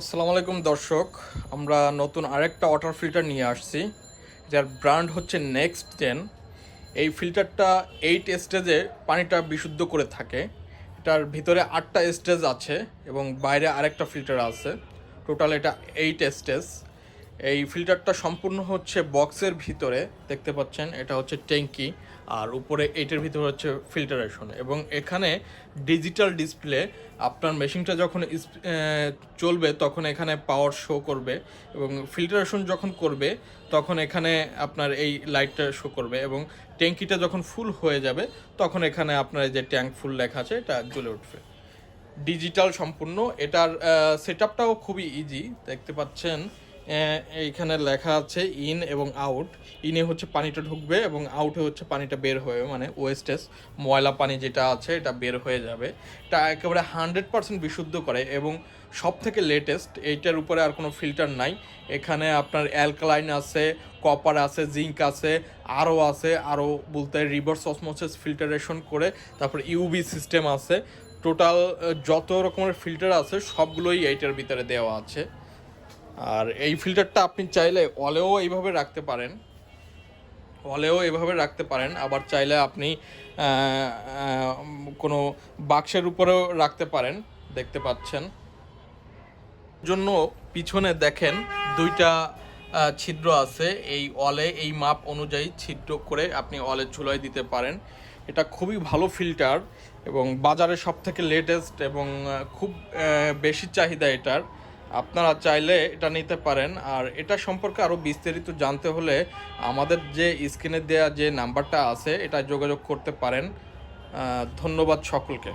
আসসালামু আলাইকুম দর্শক, আমরা নতুন আরেকটা ওয়াটার ফিল্টার নিয়ে আসছি, যার ব্র্যান্ড হচ্ছে নেক্সট জেন এই ফিল্টারটা এইট স্টেজে পানিটা বিশুদ্ধ করে থাকে। এটার ভিতরে আটটা স্টেজ আছে এবং বাইরে আরেকটা ফিল্টার আছে। টোটাল এটা এইট স্টেজ এই ফিল্টারটা সম্পূর্ণ হচ্ছে বক্সের ভিতরে, দেখতে পাচ্ছেন, এটা হচ্ছে ট্যাঙ্কি, আর উপরে এইটার ভিতরে হচ্ছে ফিল্টারেশন, এবং এখানে ডিজিটাল ডিসপ্লে, আপনার মেশিনটা যখন চলবে, তখন এখানে পাওয়ার শো করবে, এবং ফিল্টারেশন যখন করবে, তখন এখানে আপনার এই লাইটটা শো করবে, এবং ট্যাঙ্কিটা যখন ফুল হয়ে যাবে, তখন এখানে আপনার যে ট্যাঙ্ক ফুল লেখা আছে, এটা জ্বলে উঠবে। ডিজিটাল সম্পূর্ণ, এটার সেট খুবই ইজি দেখতে পাচ্ছেন। এইখানে লেখা আছে ইন এবং আউট ইনে হচ্ছে পানিটা ঢুকবে এবং আউটে হচ্ছে পানিটা বের হয়ে মানে ওয়েস্টেজ ময়লা পানি যেটা আছে, এটা বের হয়ে যাবে। এটা একেবারে হান্ড্রেড পার্সেন্ট বিশুদ্ধ করে এবং সব থেকে লেটেস্ট এইটার উপরে আর কোনো ফিল্টার নাই। এখানে আপনার অ্যালকালাইন আছে কপার আছে জিঙ্ক আছে, আরও আছে, আরও বলতে রিভার্স অসমোসিস ফিল্টারেশন করে তারপর ইউবি সিস্টেম আছে। টোটাল যত রকমের ফিল্টার আছে, সবগুলোই এইটার ভিতরে দেওয়া আছে। আর এই ফিল্টারটা আপনি চাইলে অলেও এইভাবে রাখতে পারেন। অলেও এভাবে রাখতে পারেন। আবার চাইলে আপনি কোনো বাক্সের উপরেও রাখতে পারেন। দেখতে পাচ্ছেন। জন্য পিছনে দেখেন দুইটা ছিদ্র আছে। এই অলে এই মাপ অনুযায়ী ছিদ্র করে আপনি অলে চুলায় দিতে পারেন। এটা খুবই ভালো ফিল্টার এবং বাজারে সব থেকে লেটেস্ট এবং খুব বেশি চাহিদা এটার। আপনারা চাইলে এটা নিতে পারেন। আর এটা সম্পর্কে আরও বিস্তারিত জানতে হলে আমাদের যে স্ক্রিনে দেয়া যে নাম্বারটা আছে এটা যোগাযোগ করতে পারেন। ধন্যবাদ সকলকে।